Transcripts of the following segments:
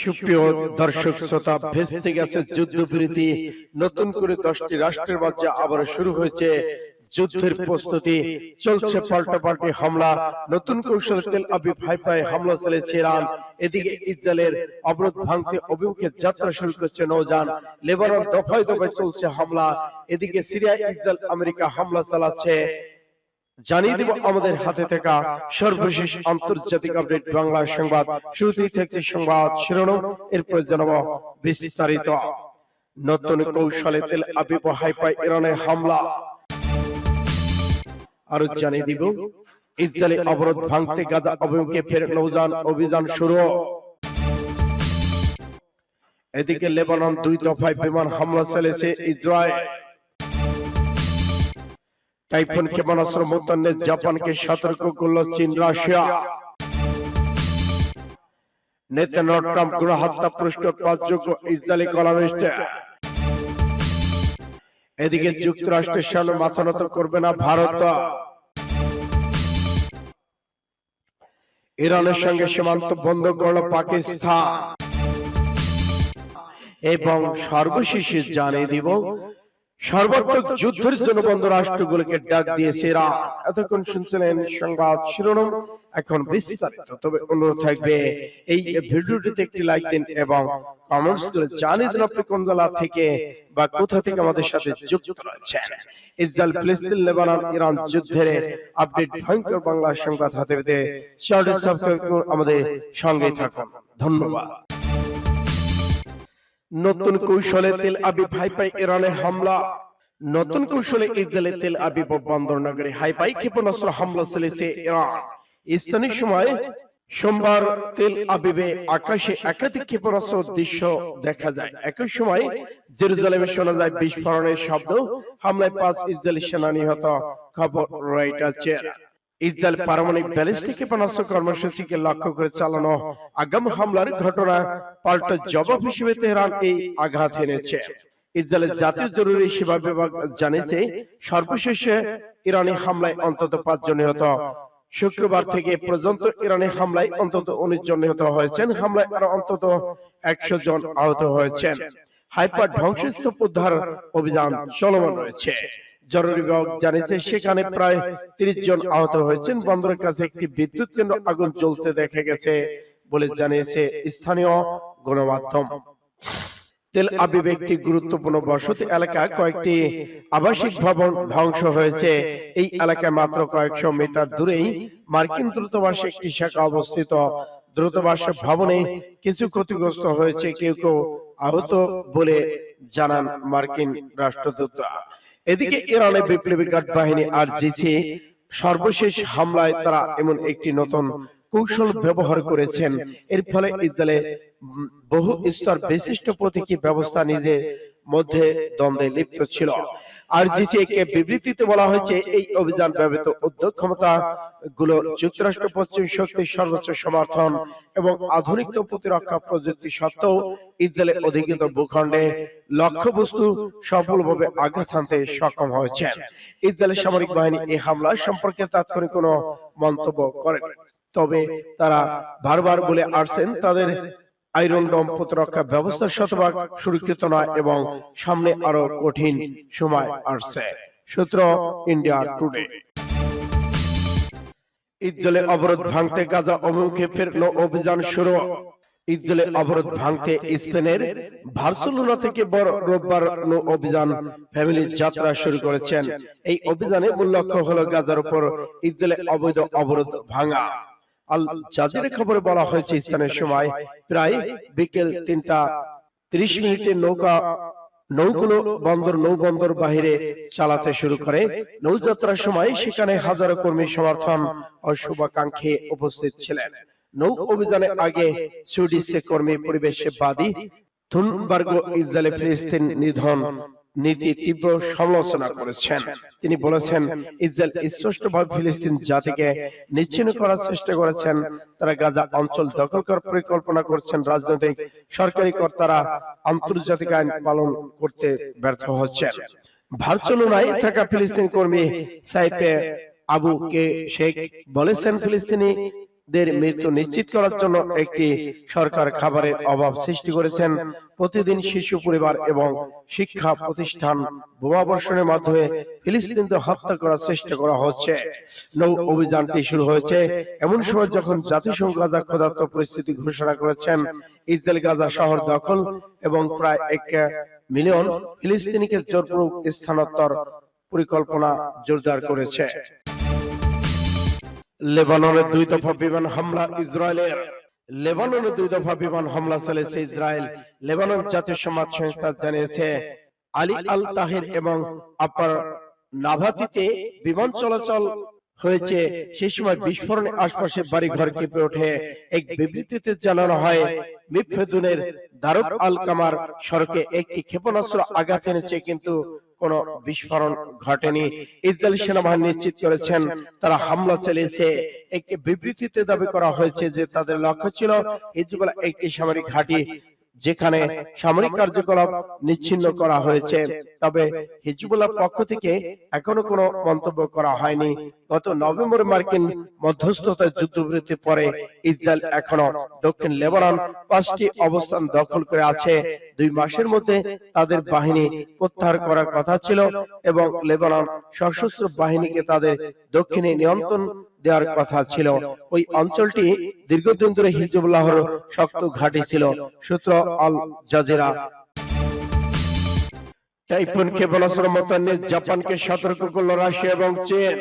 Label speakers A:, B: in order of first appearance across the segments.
A: সুপ্রিয় দর্শক শ্রোতা গেছে যুদ্ধবিরতি। নতুন করে দশটি রাষ্ট্রের মধ্যে আবার শুরু হয়েছে যুদ্ধের প্রস্তুতি। চলছে পাল্টাপাল্টি হামলা। নতুন কৌশল তেল হামলা ইরান। এদিকে ইসরায়েলের অবরোধ ভাঙতে অভিমুখে যাত্রা শুরু করছে নৌযান। লেবানন দফায় দফায় চলছে হামলা। এদিকে সিরিয়া ইসরায়েল আমেরিকা হামলা চালাচ্ছে। জানিয়ে দিব আমাদের হাতে থাকা সর্বশেষ আন্তর্জাতিক আপডেট বাংলা সংবাদ। শুরুতেই থাকছে সংবাদ শিরোনাম। এরপর জানাব বিস্তারিত। নতুন কৌশলে তেল আবিব হাইপাই ইরানে হামলা। আরও জানিয়ে দিব ইসরায়েলি অবরোধ ভাঙতে গাজা অভিমুখে ফের নৌযান অভিযান শুরু। এদিকে লেবানন দুই দফায় বিমান হামলা চালিয়েছে ইসরায়েল। টাইফুন ক্ষেপণাস্ত্র মোতায়েনে জাপানকে সতর্ক করল চীন রাশিয়া। নেতানো ট্রাম্প গণহত্যা পৃষ্ঠ পাঁচযোগ্য ইসরায়েলি কলামিস্ট এদিকে যুক্তরাষ্ট্রের সামনে মাথা নত করবে না ভারত। ইরানের সঙ্গে সীমান্ত বন্ধ করল পাকিস্তান। এবং সর্বশেষে জানিয়ে দিব সর্বাত্মক যুদ্ধের জন্য বন্ধ রাষ্ট্রগুলোকে ডাক দিয়েছে ইরান এতক্ষণ শুনছিলেন সংবাদ শিরোনাম, এখন বিস্তারিত। তবে অনুরোধ থাকবে, এই ভিডিওটিতে একটি লাইক দিন এবং কমেন্টস করে জানিয়ে দিন আপনি কোন জেলা থেকে বা কোথা থেকে আমাদের সাথে যুক্ত রয়েছেন। ইসরায়েল, ফিলিস্তিন, লেবানন, ইরান যুদ্ধের আপডেট ভয়ঙ্কর বাংলা সংবাদ হাতে পেতে আমাদের সঙ্গেই থাকুন। ধন্যবাদ। নতুন কৌশলে তেল আবিব হাইপাই ইরানের হামলা। নতুন কৌশলে ইসরায়েলে তেল আবিব বন্দর নগরে হাইপাই ক্ষেপণাস্ত্র হামলা চালিয়েছে ইরান। স্থানীয় সময় সোমবার তেল আবিবে আকাশে একাধিক ক্ষেপণাস্ত্র দৃশ্য দেখা যায়। একই সময় জেরুজালেমে শোনা যায় বিস্ফোরণের শব্দ। হামলায় পাঁচ ইসরায়েলি সেনা নিহত খবর রয়টার্সের। ইসরায়েল পারমাণবিক ব্যালিস্টিক ক্ষেপণাস্ত্র কর্মসূচিকে লক্ষ্য করে চালানো আগাম হামলার ঘটনা পাল্টা জবাব হিসেবে তেহরান এই আঘাত এনেছে। ইসরায়েলের জাতীয় জরুরি সেবা বিভাগ জানিয়েছে সর্বশেষে ইরানি হামলায় অন্তত পাঁচজন নিহত। শুক্রবার থেকে পর্যন্ত ইরানি হামলায় অন্তত উনিশ জন নিহত হয়েছেন। হামলায় আরও অন্তত একশো জন আহত হয়েছেন। হাইপার ধ্বংসস্তূপ উদ্ধার অভিযান চলমান রয়েছে। জরুরি বিভাগ জানিয়েছে, সেখানে প্রায় তিরিশ জন আহত হয়েছেন। বন্দরের কাছে একটি বিদ্যুৎ কেন্দ্র আগুন জ্বলতে দেখা গেছে বলে জানিয়েছে স্থানীয় গণমাধ্যম। তেল আবিব একটি গুরুত্বপূর্ণ বসতি এলাকা কয়েকটি আবাসিক ভবন ধ্বংস হয়েছে। এই এলাকায় মাত্র কয়েকশো মিটার দূরেই মার্কিন দূতাবাস একটি শাখা অবস্থিত। দূতাবাস ভবনে কিছু ক্ষতিগ্রস্ত হয়েছে, কেউ কেউ আহত বলে জানান মার্কিন রাষ্ট্রদূত এদিকে ইরানের বিপ্লবী গার্ড বাহিনী আর জিছে সর্বশেষ হামলায় তারা এমন একটি নতুন কৌশল ব্যবহার করেছেন। এর ফলে ইসরায়েলে বহু স্তর বিশিষ্ট প্রতীকী ব্যবস্থা নিজের মধ্যে দ্বন্দ্বে লিপ্ত ছিল। আর কে বিবৃতিতে বলা হয়েছে, এই অভিযান ব্যবহৃত উদ্যোগ ক্ষমতা গুলো যুক্তরাষ্ট্র পশ্চিম শক্তির সর্বোচ্চ সমর্থন এবং আধুনিক প্রতিরক্ষা প্রযুক্তি সত্ত্বেও ইসরায়েলের অধিকৃত ভূখণ্ডে লক্ষ্যবস্তু সফলভাবে আঘাত হানতে সক্ষম হয়েছে। ইসরায়েলের সামরিক বাহিনী এই হামলা সম্পর্কে তাৎক্ষণিক কোনো মন্তব্য করেনি। তবে তারা বারবার বলে আসছেন, তাদের আয়রন ডম প্রতিরক্ষা ব্যবস্থা শতভাগ সুরক্ষিত নয় এবং সামনে আরও কঠিন সময় আসছে। সূত্র ইন্ডিয়া টুডে ইসরায়েলে অবরোধ ভাঙতে গাজা অভিমুখে ফের অভিযান শুরু। ইসরায়েলে অবরোধ ভাঙতে স্পেনের বার্সেলোনা থেকে বড় রোববার নৌ অভিযান ফ্যামিলি যাত্রা শুরু করেছেন। এই অভিযানে মূল লক্ষ্য হলো গাজার উপর ইসরায়েলে অবৈধ অবরোধ ভাঙা। আল জাজিরে খবরে বলা হয়েছে স্থানের সময় প্রায় বিকেল তিনটা ত্রিশ মিনিটে নৌকা, নৌগুলো বন্দর নৌ বন্দর বাহিরে চালাতে শুরু করে। নৌযাত্রার সময় সেখানে হাজারো কর্মী সমর্থন ও শুভাকাঙ্ক্ষী উপস্থিত ছিলেন। নৌ অভিযানের আগে সুইডিশে কর্মী পরিবেশে বাদী থুনবার্গ ইসরায়েলে ফিলিস্তিন নিধন নীতি তীব্র সমালোচনা করেছেন। তিনি বলেছেন, ইসরায়েল স্পষ্টভাবে ফিলিস্তিন জাতিকে নিশ্চিন্ন করার চেষ্টা করেছেন। তারা গাজা অঞ্চল দখল করার পরিকল্পনা করছেন। রাজনৈতিক সরকারি কর্তারা আন্তর্জাতিক আইন পালন করতে ব্যর্থ হচ্ছেন। বার্সেলোনায় থাকা ফিলিস্তিন কর্মী সাইফে আবু কে শেখ বলেছেন, ফিলিস্তিনি দের মৃত্যু নিশ্চিত করার জন্য একটি সরকার খাবারের অভাব সৃষ্টি করেছেন। প্রতিদিন শিশু পরিবার এবং শিক্ষা প্রতিষ্ঠান বোমাবর্ষণের মাধ্যমে ফিলিস্তিনদের হত্যা করার চেষ্টা করা হচ্ছে। নৌ অভিযানটি শুরু হয়েছে। এমন সময় যখন জাতিসংঘ গাজা ক্ষুধার্ত পরিস্থিতি ঘোষণা করেছেন ইসরায়েল গাজা শহর দখল এবং প্রায় এক মিলিয়ন ফিলিস্তিনিকে জোরপূর্বক স্থানান্তর পরিকল্পনা জোরদার করেছে। লেবাননের দুই দফা বিমান হামলা ইসরায়েলের। লেবাননে দুই দফা বিমান হামলা চলেছে ইসরায়েল। লেবানন জাতীয় সমাজ সংস্থা জানিয়েছে, আলী আল তাহির এবং আপার নাভাতিতে বিমান চলাচল হয়েছে। সেই সময় বিস্ফোরণে আশপাশে বাড়ি ঘর কেঁপে ওঠে। এক বিবৃতিতে জানানো হয়, মিফেদুনের দারুক আল কামার সড়কে একটি ক্ষেপণাস্ত্র আঘাত এনেছে, কিন্তু কোনো বিস্ফোরণ ঘটেনি। ইসরায়েল সেনাবাহিনী নিশ্চিত করেছেন, তারা হামলা চালিয়েছে। একটি বিবৃতিতে দাবি করা হয়েছে যে তাদের লক্ষ্য ছিল হিজবুল্লাহ একটি সামরিক ঘাঁটি যেখানে সামরিক কার্যকলাপ নিচ্ছিন্ন করা হয়েছে। তবে হিজবুল্লাহ পক্ষ থেকে এখনও কোনো মন্তব্য করা হয়নি। গত নভেম্বরে মার্কিন মধ্যস্থতায় যুদ্ধবিরতির পরে ইসরায়েল এখনও দক্ষিণ লেবানন পাঁচটি অবস্থান দখল করে আছে। দুই মাসের মধ্যে তাদের বাহিনী প্রত্যাহার করার কথা ছিল এবং লেবানন সশস্ত্র বাহিনীকে তাদের দক্ষিণে নিয়ন্ত্রণ দেওয়ার কথা ছিল। ওই অঞ্চলটি দীর্ঘদিন ধরে হিজবুল্লাহর শক্ত ঘাঁটি ছিল, সূত্র আল জাজিরা। টাইফুন ক্ষেপণাস্ত্র মোতায়েন, জাপানকে সতর্ক করল রাশিয়া এবং চীন।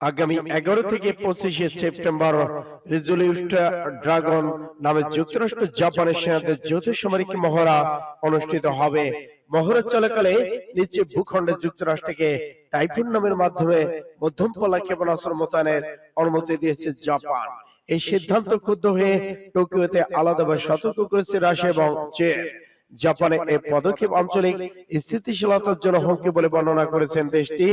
A: আগামী এগারো থেকে পঁচিশে সেপ্টেম্বর রেজলিউস্টা ড্রাগন নামে যুক্তরাষ্ট্র জাপানের সেনাদের যৌথ সামরিক মহড়া অনুষ্ঠিত হবে। মহড়া চলাকালে নিচে ভূখণ্ডে যুক্তরাষ্ট্রকে টাইফুন নামের মাধ্যমে মধ্যম পলা ক্ষেপণাস্ত্র মোতায়েনের অনুমতি দিয়েছে জাপান। এই সিদ্ধান্ত ক্ষুব্ধ হয়ে টোকিওতে আলাদাভাবে সতর্ক করেছে রাশিয়া এবং চীন। জাপানে এই পদক্ষেপ আঞ্চলিক স্থিতিশীলতার জন্য হুমকি বলে বর্ণনা করেছেন দেশটি।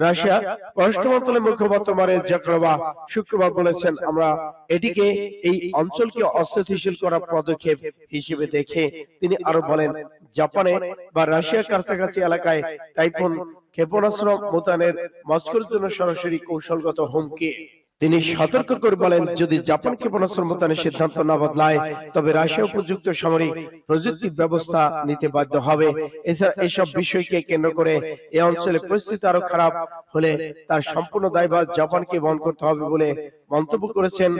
A: রাশিয়া পররাষ্ট্র মন্ত্রণালয়ের মুখপাত্র মারে জাকরোভা শুক্রবার বলেছেন আমরা এটিকে এই অঞ্চলকে অস্থিতিশীল করার পদক্ষেপ হিসেবে দেখে তিনি আরও বলেন জাপানে বা রাশিয়ার কাছাকাছি এলাকায় টাইফুন ক্ষেপণাস্ত্র মোতায়েনের মস্কোর জন্য সরাসরি কৌশলগত হুমকি। তিনি সতর্ক করে বলেন যদি জাপান ক্ষেপণাস্ত্র মোতায়েনের সিদ্ধান্ত না বদলায় তবে রাশিয়া উপযুক্ত সামরিক প্রযুক্তি ব্যবস্থা নিতে বাধ্য হবে। এছাড়া এসব বিষয়কে কেন্দ্র করে এই অঞ্চলে পরিস্থিতি আরও খারাপ হলে তার সম্পূর্ণ দায়ভার জাপানকে বহন করতে হবে বলে মন্তব্য করেছেন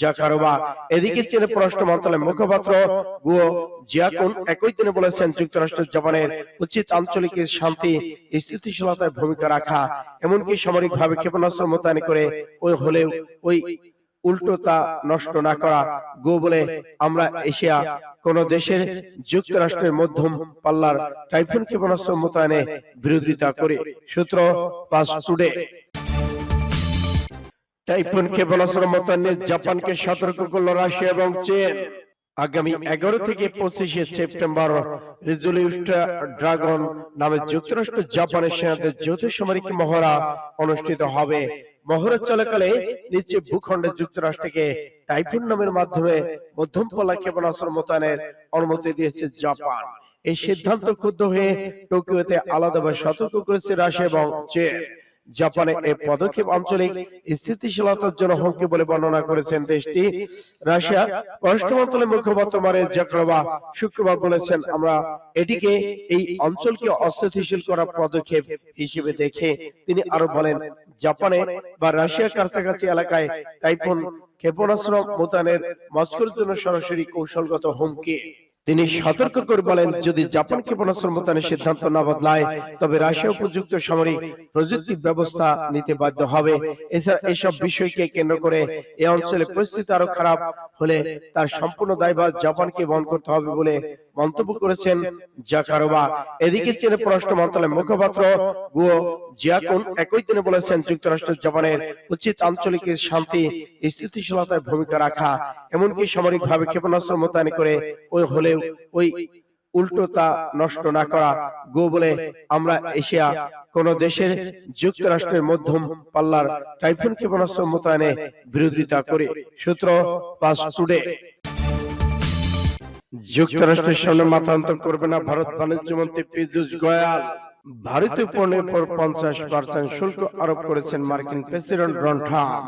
A: জাকারোবা। এদিকে চীনের পররাষ্ট্র মন্ত্রণালয়ের মুখপাত্র গুয়ো জিয়াকুন। একই দিনে বলেছেন যুক্তরাষ্ট্র জাপানের উচিত আঞ্চলিক শান্তি স্থিতিশীলতায় ভূমিকা রাখা এমনকি সামরিকভাবে ক্ষেপণাস্ত্র মোতায়েন করে ওই হলেও ওই উল্টো তা নষ্ট না করা। গো বলে আমরা এশিয়া কোন দেশের যুক্তরাষ্ট্রের মধ্যম পাল্লার টাইফুন ক্ষেপণাস্ত্র মোতায়েনে বিরোধিতা করে। সূত্র পাস টুডে। টাইফুন ক্ষেপণাস্ত্র মোতায়েনে জাপানকে সতর্ক করল রাশিয়া এবং চীন। আগামী এগারো থেকে পঁচিশে সেপ্টেম্বর রেজলিউস্টা ড্রাগন নামে যুক্তরাষ্ট্র জাপানের সেনাদের যৌথ সামরিক মহড়া অনুষ্ঠিত হবে। মহড়া চলাকালে নিচে ভূখণ্ডে যুক্তরাষ্ট্রকে টাইফুন নামের মাধ্যমে মধ্যম পলা ক্ষেপণাস্ত্র মোতায়েনের অনুমতি দিয়েছে জাপান। এই সিদ্ধান্ত ক্ষুব্ধ হয়ে টোকিওতে আলাদাভাবে সতর্ক করেছে রাশিয়া এবং চীন। জাপানে এই পদক্ষেপ আঞ্চলিক স্থিতিশীলতার জন্য হুমকি বলে বর্ণনা করেছেন দেশটি। রাশিয়া পররাষ্ট্র মন্ত্রণালয়ের মুখপাত্র মারে জাকরোভা শুক্রবার বলেছেন আমরা এটিকে এই অঞ্চলকে অস্থিতিশীল করার পদক্ষেপ হিসেবে দেখে তিনি আরও বলেন জাপানে বা রাশিয়ার কাছাকাছি এলাকায় টাইফুন ক্ষেপণাস্ত্র মোতায়েনের মস্কোর জন্য সরাসরি কৌশলগত হুমকি। তিনি সতর্ক করে বলেন যদি জাপান ক্ষেপণাস্ত্র মোতায়েনের সিদ্ধান্ত না বদলায় তবে রাশিয়া উপযুক্ত সামরিক প্রযুক্তি ব্যবস্থা নিতে বাধ্য হবে। এছাড়া এসব বিষয়কে কেন্দ্র করে এই অঞ্চলে পরিস্থিতি আরও খারাপ হলে তার সম্পূর্ণ দায়ভার জাপানকে বহন করতে হবে বলে মন্তব্য করেছেন জাকারোবা। এদিকে চীনের পররাষ্ট্র মন্ত্রণালয়ের মুখপাত্র গুয়ো জিয়াকুন। একই দিনে বলেছেন যুক্তরাষ্ট্র জাপানের উচিত আঞ্চলিক শান্তি স্থিতিশীলতায় ভূমিকা রাখা এমনকি সামরিকভাবে ক্ষেপণাস্ত্র মোতায়েন করে ওই হলেও ওই উল্টো তা নষ্ট না করা। গো বলে আমরা এশিয়া কোন দেশের যুক্তরাষ্ট্রের মধ্যম পাল্লার টাইফুন ক্ষেপণাস্ত্র মোতায়েনে বিরোধিতা করে। সূত্র পাস টুডে যুক্তরাষ্ট্রের সামনে মাথান্তর করবে না ভারত বাণিজ্য মন্ত্রী পীযূষ গোয়াল। ভারতীয় পণ্যের উপর পঞ্চাশ পার্সেন্ট শুল্ক আরোপ করেছেন মার্কিন প্রেসিডেন্ট ডোনাল্ড ট্রাম্প।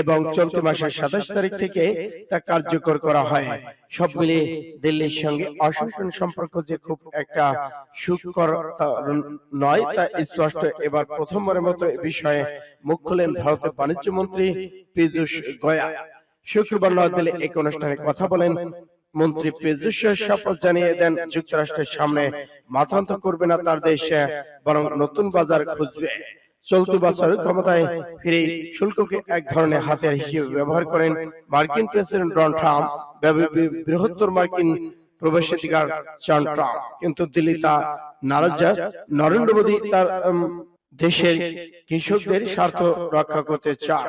A: এবং চলতি মাসের সাতাশ তারিখ থেকে তা কার্যকর করা হয়। সব মিলিয়ে দিল্লির সঙ্গে ওয়াশিংটন সম্পর্ক যে খুব একটা সুখকর নয়, তা স্পষ্ট। এবার প্রথমবারের মতো এ বিষয়ে মুখ খুলেন ভারতের বাণিজ্য মন্ত্রী পীযূষ গোয়াল। শুক্রবার নয়াদিল্লি এক অনুষ্ঠানে কথা বলেন মন্ত্রী পীযূষ শপথ জানিয়ে দেন যুক্তরাষ্ট্রের সামনে। মাথান্ত করবে না তার দেশ, বরং নতুন বাজার খুঁজবে। চলতি বছর ক্ষমতায় ফিরে শুল্ককে এক ধরনের হাতিয়ার হিসেবে ব্যবহার করেন মার্কিন প্রেসিডেন্ট ডোনাল্ড ট্রাম্প বৃহত্তর মার্কিন প্রবেশাধিকার চান ট্রাম্প। কিন্তু দিল্লি তা নারাজ নরেন্দ্র মোদী তার দেশের কৃষকদের স্বার্থ রক্ষা করতে চান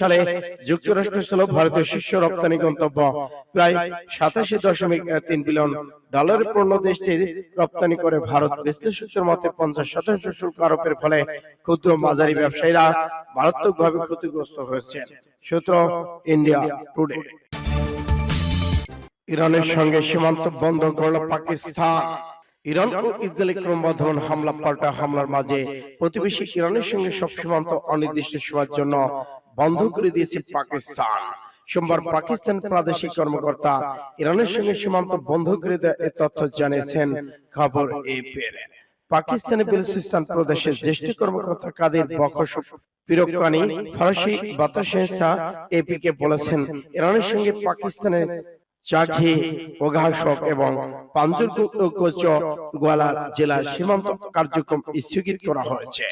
A: সালে যুক্তরাষ্ট্র ছিল শীর্ষ রপ্তানি গন্তব্য। প্রায় সাতাশি দশমিক তিন বিলিয়ন ডলারের পণ্য দেশটির রপ্তানি করে ভারত। বিশ্লেষকদের মতে পঞ্চাশ শতাংশ শুল্ক আরোপের ফলে ক্ষুদ্র মাঝারি ব্যবসায়ীরা মারাত্মকভাবে ক্ষতিগ্রস্ত হয়েছে। সূত্র ইন্ডিয়া টুডে। ইরানের সঙ্গে সীমান্ত বন্ধ করল পাকিস্তান। ইরান ও ইসরায়েলি ক্রমবর্ধমান হামলা, পাল্টা হামলার মাঝে প্রতিবেশী ইরানের সঙ্গে সব সীমান্ত অনির্দিষ্ট সময়ের জন্য বন্ধ করে দিয়েছে পাকিস্তান। সোমবার পাকিস্তান প্রাদেশিক কর্মকর্তা ইরানের সঙ্গে সীমান্ত বন্ধ করে দেয় এ তথ্য জানিয়েছেন খবর এপির পাকিস্তানের বেলুচিস্তান প্রদেশের জ্যেষ্ঠ কর্মকর্তা কাদের বখশ পিরকানি ফরাসি বার্তা সংস্থা এপি কে বলেছেন, ইরানের সঙ্গে পাকিস্তানের চাঘি ওঘাশক এবং পাঞ্জুরকুচ গোয়ালা জেলার সীমান্ত কার্যক্রম স্থগিত করা হয়েছে।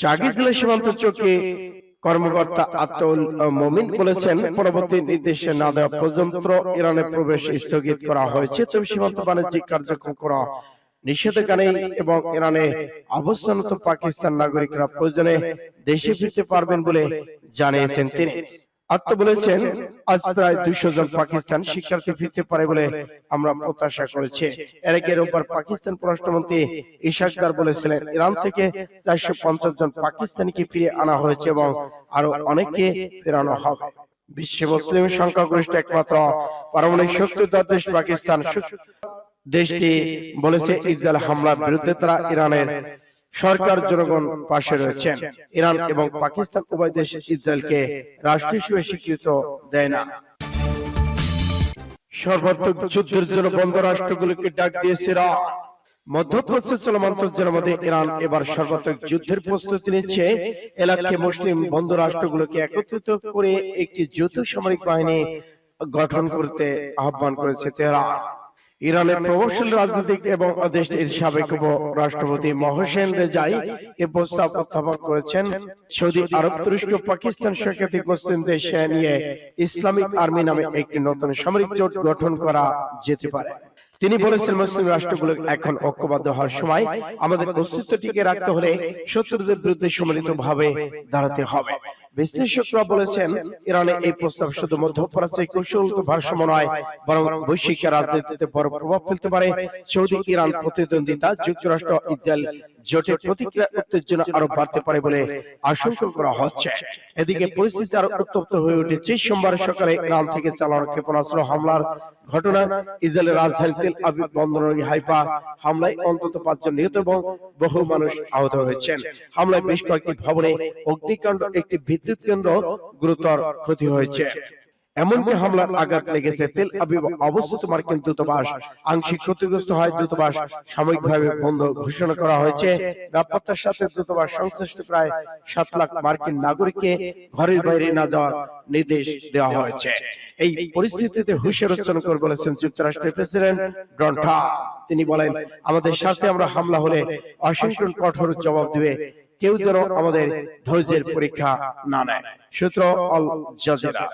A: চাগি জেলা সীমান্ত চৌকি কর্মকর্তা আত্মউল মমিন বলেছেন পরবর্তী নির্দেশ না দেওয়া পর্যন্ত ইরানের প্রবেশ স্থগিত করা হয়েছে। তবে সীমান্ত বাণিজ্যিক কার্যক্রম করা নিষেধাজ্ঞা নেই এবং ইরানে অবস্থানত পাকিস্তান নাগরিকরা প্রয়োজনে দেশে ফিরতে পারবেন বলে জানিয়েছেন তিনি। আত্ম বলেছেন আজ প্রায় দুইশো জন পাকিস্তান শিক্ষার্থী ফিরতে পারে বলে আমরা প্রত্যাশা করেছি। এর আগে রোববার পাকিস্তান পররাষ্ট্রমন্ত্রী ইশাকদার বলেছিলেন ইরান থেকে চারশো পঞ্চাশ জন পাকিস্তানিকে ফিরে আনা হয়েছে এবং আরও অনেককে ফেরানো হবে। বিশ্বে মুসলিম সংখ্যাগরিষ্ঠ একমাত্র পারমাণবিক শক্তিধর দেশ পাকিস্তান। দেশটি বলেছে ইসরায়েল হামলার বিরুদ্ধে তারা ইরানের সরকার জনগণ পাশে রয়েছেন। ইরান এবং পাকিস্তান উভয় দেশ ইসরায়েলকে রাষ্ট্র হিসেবে স্বীকৃত দেয় না। সর্বাত্মক যুদ্ধের জন্য বন্ধ রাষ্ট্রগুলোকে ডাক দিয়েছে ইরান মধ্যপ্রাচ্যে চলমান মধ্যে ইরান এবার সর্বাত্মক যুদ্ধের প্রস্তুতি নিচ্ছে। এলাকায় মুসলিম বন্ধু রাষ্ট্রগুলোকে একত্রিত করে একটি যৌথ সামরিক বাহিনী গঠন করতে আহ্বান করেছে তেহরান। ইরানের প্রভাবশালী রাজনৈতিক এবং দেশটির সাবেক উপ রাষ্ট্রপতি মহসেন রেজাই এ প্রস্তাব উত্থাপন করেছেন। সৌদি আরব তুরস্ক পাকিস্তান সরকারি মুসলিম দেশ নিয়ে ইসলামিক আর্মি নামে একটি নতুন সামরিক জোট গঠন করা যেতে পারে। তিনি বলেছেন, মুসলিম রাষ্ট্রগুলো এখন ঐক্যবদ্ধ হওয়ার সময় আমাদের অস্তিত্ব টিকে রাখতে হলে শত্রুদের বিরুদ্ধে সম্মিলিত ভাবে দাঁড়াতে হবে। বিশ্লেষকরা বলেছেন ইরানে এই প্রস্তাব শুধু মধ্যপ্রাচ্যে কৌশলগত ভারসাম্য নয় বরং বৈশ্বিক রাজনীতিতে বড় প্রভাব ফেলতে পারে। সৌদি ইরান প্রতিদ্বন্দ্বিতা যুক্তরাষ্ট্র ইসরায়েল জোটের প্রতিক্রিয়া উত্তেজনা আরও বাড়তে পারে বলে আশঙ্কা করা হচ্ছে। এদিকে পরিস্থিতি আরও উত্তপ্ত হয়ে উঠেছে। সোমবার সকালে ইরান থেকে চালানো ক্ষেপণাস্ত্র হামলার ঘটনা ইসরায়েলের রাজধানী তেল আবিব বন্দরের হাইফা হামলায় অন্তত পাঁচজন নিহত এবং বহু মানুষ আহত হয়েছেন। হামলায় বেশ কয়েকটি ভবনে অগ্নিকাণ্ড একটি বিদ্যুৎ কেন্দ্র গুরুতর ক্ষতি হয়েছে। এমনকি হামলার আঘাত লেগেছে তেল আবিব অবস্থিত মার্কিন দূতাবাস। আংশিক ক্ষতিগ্রস্ত হয় দূতাবাস। সাময়িকভাবে বন্ধ ঘোষণা করা হয়েছে। নিরাপত্তার সাথে দূতাবাস সংশ্লিষ্ট প্রায় সাত লাখ মার্কিন নাগরিককে ঘরের বাইরে না যাওয়ার নির্দেশ দেওয়া হয়েছে। এই পরিস্থিতিতে হুঁশিয়ার উচ্চারণ করে বলেছেন যুক্তরাষ্ট্রের প্রেসিডেন্ট ডোনাল্ড ট্রাম্প। তিনি বলেন আমাদের সাথে আমরা হামলা হলে ওয়াশিংটন কঠোর জবাব দিবে। কেউ যেন আমাদের ধৈর্যের পরীক্ষা না নেয়। সূত্র অল জাজিরা।